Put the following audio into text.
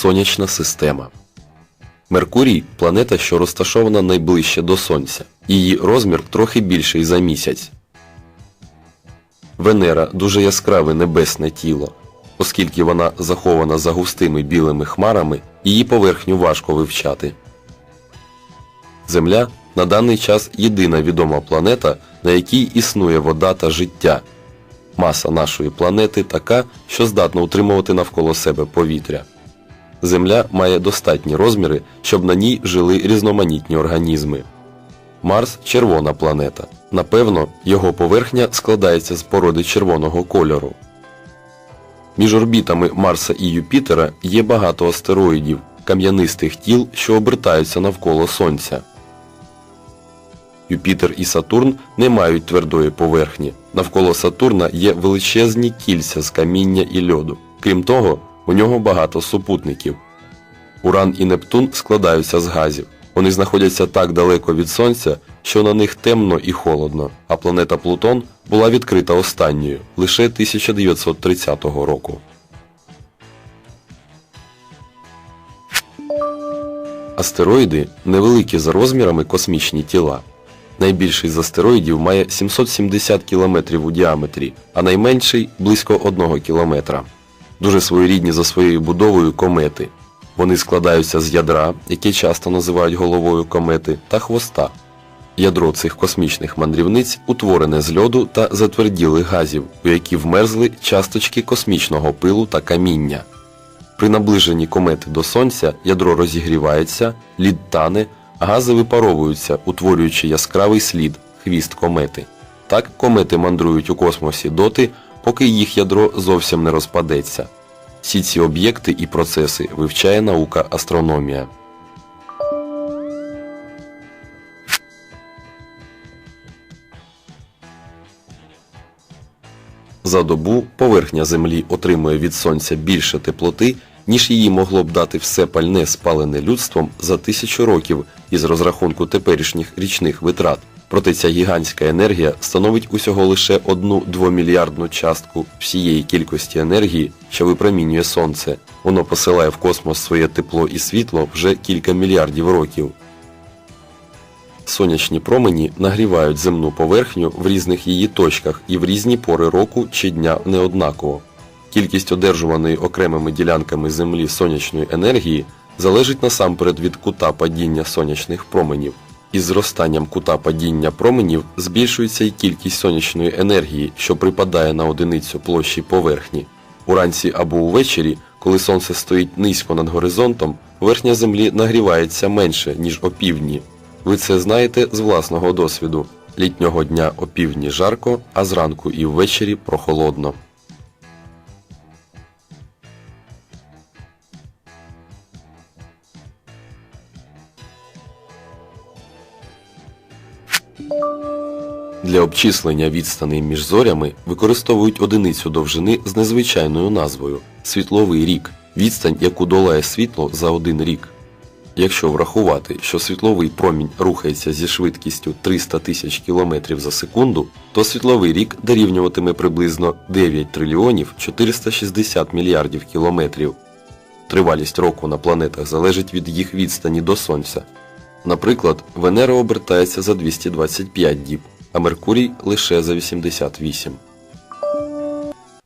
Сонячна система. Меркурій планета, що розташована найближче до Сонця. Її розмір трохи більший за місяць. Венера дуже яскраве небесне тіло. Оскільки вона захована за густими білими хмарами, її поверхню важко вивчати. Земля на даний час єдина відома планета, на якій існує вода та життя. Маса нашої планети така, що здатна утримувати навколо себе повітря. Земля має достатні розміри, щоб на ній жили різноманітні організми. Марс червона планета. Напевно, його поверхня складається з породи червоного кольору. Між орбітами Марса і Юпітера є багато астероїдів, кам'янистих тіл, що обертаються навколо Сонця. Юпітер і Сатурн не мають твердої поверхні. Навколо Сатурна є величезні кільця з каміння і льоду. Крім того, у нього багато супутників. Уран і Нептун складаються з газів. Вони знаходяться так далеко від Сонця, що на них темно і холодно, а планета Плутон була відкрита останньою лише 1930 року. Астероїди невеликі за розмірами космічні тіла. Найбільший з астероїдів має 770 км у діаметрі, а найменший близько 1 км. Дуже своєрідні за своєю будовою комети. Вони складаються з ядра, яке часто називають головою комети, та хвоста. Ядро цих космічних мандрівниць утворене з льоду та затверділих газів, у які вмерзли часточки космічного пилу та каміння. При наближенні комети до Сонця ядро розігрівається, лід тане, гази випаровуються, утворюючи яскравий слід хвіст комети. Так комети мандрують у космосі доти, поки їх ядро зовсім не розпадеться. Всі ці об'єкти і процеси вивчає наука астрономія. За добу поверхня Землі отримує від Сонця більше теплоти, ніж її могло б дати все пальне спалене людством за тисячу років із розрахунку теперішніх річних витрат. Проте ця гігантська енергія становить усього лише одну двомільярдну частку всієї кількості енергії, що випромінює Сонце. Воно посилає в космос своє тепло і світло вже кілька мільярдів років. Сонячні промені нагрівають земну поверхню в різних її точках і в різні пори року чи дня неоднаково. Кількість одержуваної окремими ділянками Землі сонячної енергії залежить насамперед від кута падіння сонячних променів. Із зростанням кута падіння променів збільшується і кількість сонячної енергії, що припадає на одиницю площі поверхні. Уранці або увечері, коли сонце стоїть низько над горизонтом, поверхня Землі нагрівається менше, ніж опівдні. Ви це знаєте з власного досвіду. Літнього дня опівдні жарко, а зранку і ввечері прохолодно. Для обчислення відстаней між зорями використовують одиницю довжини з незвичайною назвою світловий рік, відстань, яку долає світло за один рік. Якщо врахувати, що світловий промінь рухається зі швидкістю 300 тисяч км за секунду, то світловий рік дорівнюватиме приблизно 9 трильйонів 460 мільярдів кілометрів. Тривалість року на планетах залежить від їх відстані до Сонця. Наприклад, Венера обертається за 225 діб, а Меркурій лише за 88.